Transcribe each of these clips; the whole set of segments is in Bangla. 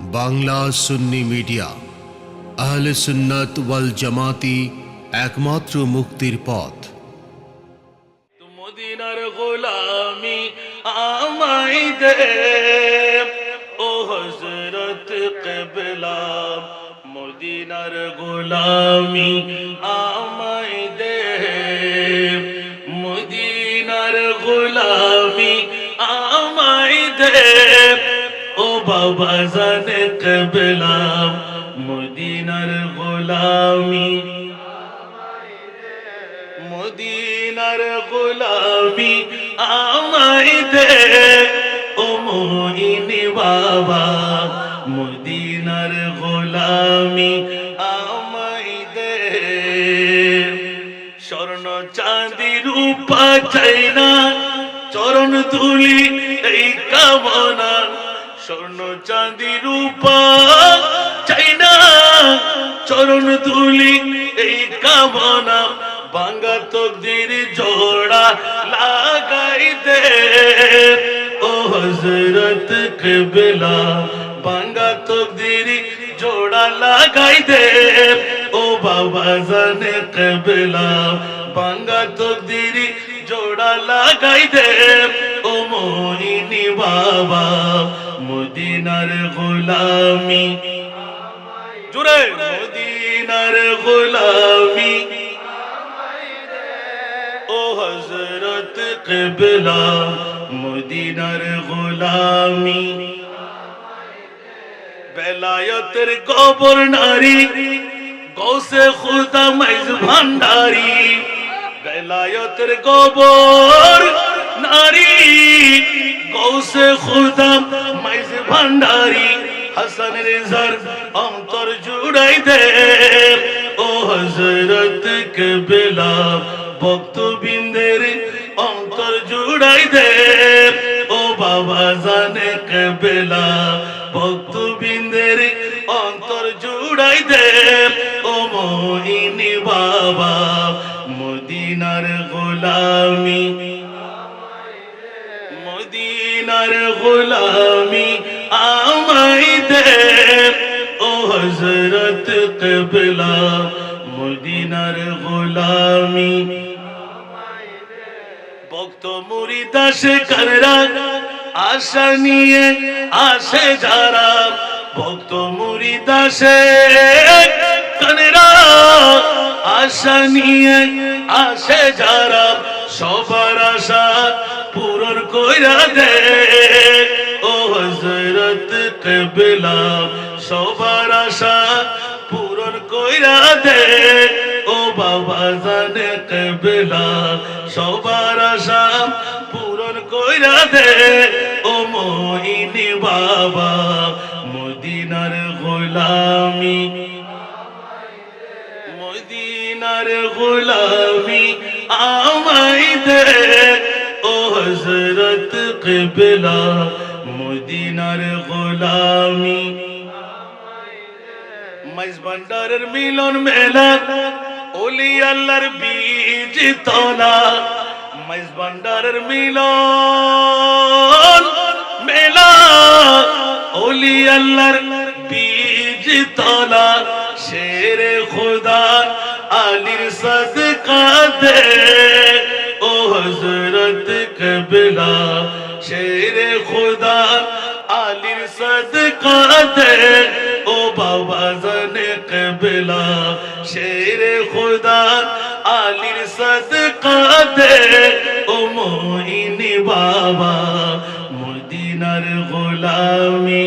বাংলা সুন্নি মিডিয়া, আহলে সুন্নাত ওয়াল জামাতি একমাত্র মুক্তির পথ। মদিনার গোলামি আমাই দে, ও হজরত কেবলা। মদিনার গোলামি আমাই দে, মদিনার গোলামি আমাই দে। বাবা জানে কেবলা, মদিনার গোলামি। মদিনার গোলামি আমায় দে, ও মোহিনী বাবা। মদিনার গোলামি আমায় দে। স্বর্ণ চাঁদি রূপা চাই না, চরণ তুলি এই কামনা। স্বর্ণ চাঁদি রূপা চাই না। চরণ তুলি এই কামনা বাঙ্গা তকদির জোড়া লাগাই দে। ও হজরত কবিলা বাঙ্গা তকদির জোড়া লাগাই দে। ও বাবা জানে কবিলা বাঙ্গা তকদির জোড়া লাগাই দে। ও মোহিনী বাবা মদিনার গোলামি। জুড়ে মদিনার গোলামি। ও হজরত কবিলা মদিনার গোলামি। বেলায়তের কবর নারী গৌসে খুদা মাইজ ভান্ডারি। বেলায়তের কবর নারী, গৌসে খুদা মাইজ ভান্ডারি হাসান রেজার অন্তর জুড়াই দে। ও হজরত কবিলা ভক্তবিন্দের অন্তর জুড়াই দে। ও বাবা জানে কবিলা ভক্তবিন্দের অন্তর জুড়াই দে। ও মোহিনী বাবা মদিনার গোলামি মদিনার গোলামি আমাই দে। ও হজরত কবিলা, মদিনার গোলামি ভক্ত মুড়ি দাসে কাররা আশা নিয়ে আসে যারা, ভক্ত মুড়ি দাসে আশা নিয়ে আসে যারা, সবার আশা পূরণ কইরা দে। ও হজরত কবিলা, সবার আশা পূরণ কইরা দে। ও বাবা জানে কবিলা, সবার আশা পূরণ কইরা দে। গোলামি আমাই দে ও হজরত কবিলা মদিনার গোলামি মাইজ ভান্ডারের মিলন মেলা ওলি আল্লাহর বীজ তলা মাইজ ভান্ডারের মিলন মেলা ওলি আল্লাহর বীজ তলা শেরে খুদা আলির সদকা দে ও হজরত কবিলা শেরে খুদা আলির সদকা দে ও বাবা জানে কবিলা শেরে খুদা আলির সদকা দে ও মোহিনী বাবা মদিনার গোলামি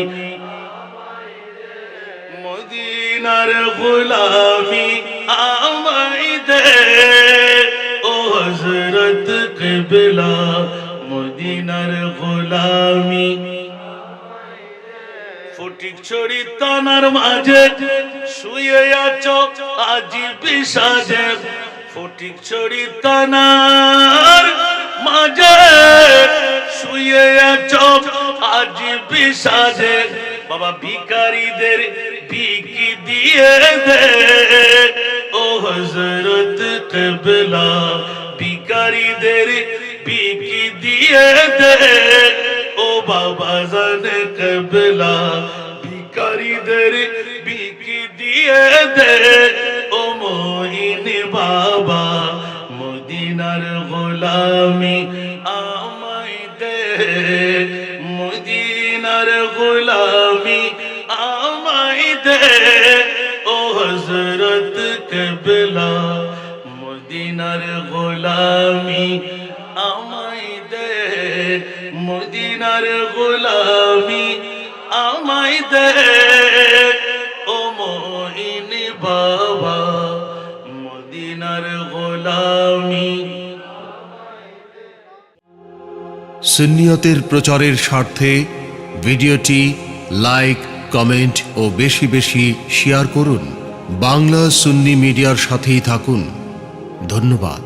মদিনার গোলামি আমাই কবিলা মদিনার গোলামি। ফটিক ছড়ি তানার মাঝে, শুয়ে আছো আজি বিষাদে ফটিক ছড়ি তানার মাঝে, শুয়ে আছো আজি বিষাদে বাবা ভিকারীদের ভিকি দিয়ে দে। ও হজরত কবলা ভিকারীদের ভিকি দিয়ে দে ও বাবা জানে কবলা ভিকার আমাদের বিকি দিয়ে দে ও মহিন বাবা মদিনার গোলামি আমায় দে মদিনার গোলামি আমায় দে ও হজরত কবলা মদিনার গোলামি মদিনার গোলামি আমায় দে ও মহিন বাবা, মদিনার গোলামি সুন্নিয়তের প্রচারের স্বার্থে ভিডিওটি লাইক, কমেন্ট ও বেশি বেশি শেয়ার করুন। বাংলা সুন্নি মিডিয়ার সাথেই থাকুন। ধন্যবাদ।